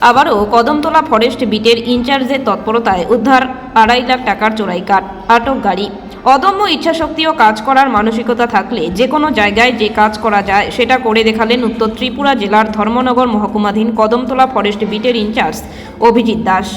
আবারও কদমতলা ফরেস্ট বিটের ইনচার্জের তৎপরতায় উদ্ধার আড়াই লাখ টাকার চোরাই কাঠ, আটক গাড়ি। অদম্য ইচ্ছাশক্তিও কাজ করার মানসিকতা থাকলে যে কোনো জায়গায় যে কাজ করা যায় সেটা করে দেখালেন উত্তর ত্রিপুরা জেলার ধর্মনগর মহকুমাধীন কদমতলা ফরেস্ট বিটের ইনচার্জ অভিজিৎ দাস।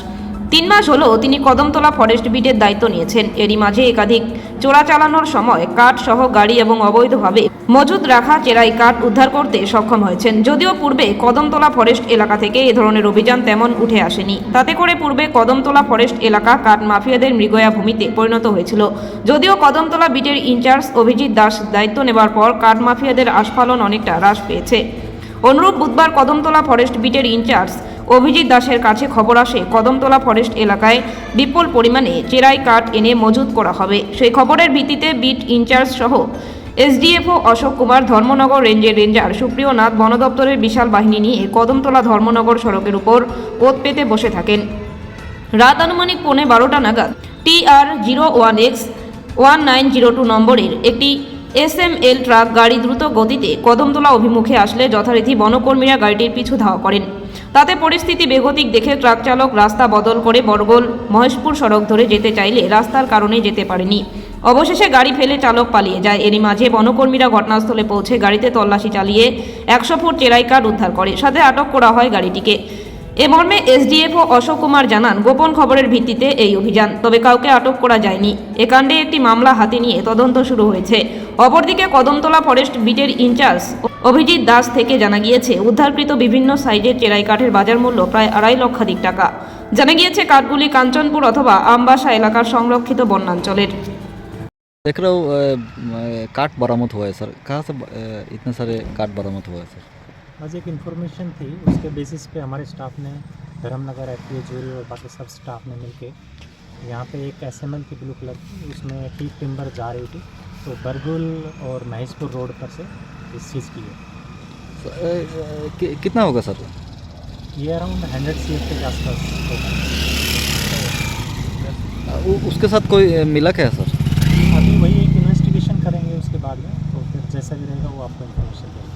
তিন মাস হলো তিনি কদমতলা ফরেস্ট বিটের দায়িত্ব নিয়েছেন। এরই মাঝে একাধিক চোরা চালানোর সময় কাঠ সহ গাড়ি এবং অবৈধভাবে মজুদ রাখা চেরাই কাঠ উদ্ধার করতে সক্ষম হয়েছেন। যদিও পূর্বে কদমতলা ফরেস্ট এলাকা থেকে এ ধরনের অভিযান তেমন উঠে আসেনি। তাতে করে পূর্বে কদমতলা ফরেস্ট এলাকা কাঠ মাফিয়াদের মৃগয়া ভূমিতে পরিণত হয়েছিল। যদিও কদমতলা বিটের ইনচার্জ অভিজিৎ দাস দায়িত্ব নেবার পর কাঠ মাফিয়াদের আস্ফালন অনেকটা হ্রাস পেয়েছে। অনুরূপ বুধবার কদমতলা ফরেস্ট বিটের ইনচার্জ অভিজিৎ দাসের কাছে খবর আসে, কদমতলা ফরেস্ট এলাকায় বিপুল পরিমাণে চেরাই কাঠ এনে মজুত করা হবে। সেই খবরের ভিত্তিতে বিট ইনচার্জ সহ এসডিএফও অশোক কুমার, ধর্মনগর রেঞ্জের রেঞ্জার সুপ্রিয় নাথ, বন দপ্তরের বিশাল বাহিনী নিয়ে কদমতলা ধর্মনগর সড়কের উপর ওত পেতে বসে থাকেন। রাত আনুমানিক পৌনে বারোটা নাগাদ T R zero one X one nine zero two নম্বরের একটি এস এম এল ট্রাক গাড়ি দ্রুত গতিতে কদমতলা অভিমুখে আসলে যথারীতি বনকর্মীরা গাড়িটির পিছু ধাওয়া করেন। তাতে পরিস্থিতি বেগতিক দেখে ট্রাক চালক রাস্তা বদল করে বরগোল মহেশপুর সড়ক ধরে যেতে চাইলে রাস্তার কারণে যেতে পারেনি। অবশেষে গাড়ি ফেলে চালক পালিয়ে যায়। এরই মাঝে বনকর্মীরা ঘটনাস্থলে পৌঁছে গাড়িতে তল্লাশি চালিয়ে একশো ফুট চেরাই কাঠ উদ্ধার করে। সাথে আটক করা হয় গাড়িটিকে। এ মর্মে এসডিএফও অশোক কুমার জানান গোপন খবরের ভিত্তিতে এই অভিযান তবে কাউকে আটক করা যায়নি এ কাণ্ডে একটি মামলা হাতে নিয়ে তদন্ত শুরু হয়েছে অপরদিকে কদমতলা ফরেস্ট বিটের ইনচার্জ অভিজিৎ দাস থেকে জানা গিয়েছে উদ্ধারকৃত বিভিন্ন সাইজের চেরাই কাঠের বাজার মূল্য প্রায় আড়াই লক্ষাধিক টাকা জানা গিয়েছে কাঠগুলি কাঞ্চনপুর অথবা আমবাসা এলাকার সংরক্ষিত বনাঞ্চলের देख रहा हूँ अ, म, काट बरामद हुआ है सर कहाँ से ब- अ, इतने सारे काट बरामद हुआ है सर आज एक इन्फॉर्मेशन थी उसके बेसिस पे हमारे स्टाफ ने धर्मनगर एफ़ पी और बाकी सब स्टाफ ने मिलकर यहाँ पे एक एस एम एल की ब्लू कलर उसमें टी टिम्बर जा रही थी तो बरगुल और महेशपुर रोड पर से इस चीज़ की है। तो, ए, ए, कि, कितना होगा सर? ये अराउंड हंड्रेड सी एफ़ के आसपास होगा। uh, उसके साथ कोई uh, मिला क्या सर? अभी वही एक इन्वेस्टिगेशन करेंगे उसके बाद में तो फिर जैसा भी रहेगा वो आपको इन्फॉर्मेशन देंगे।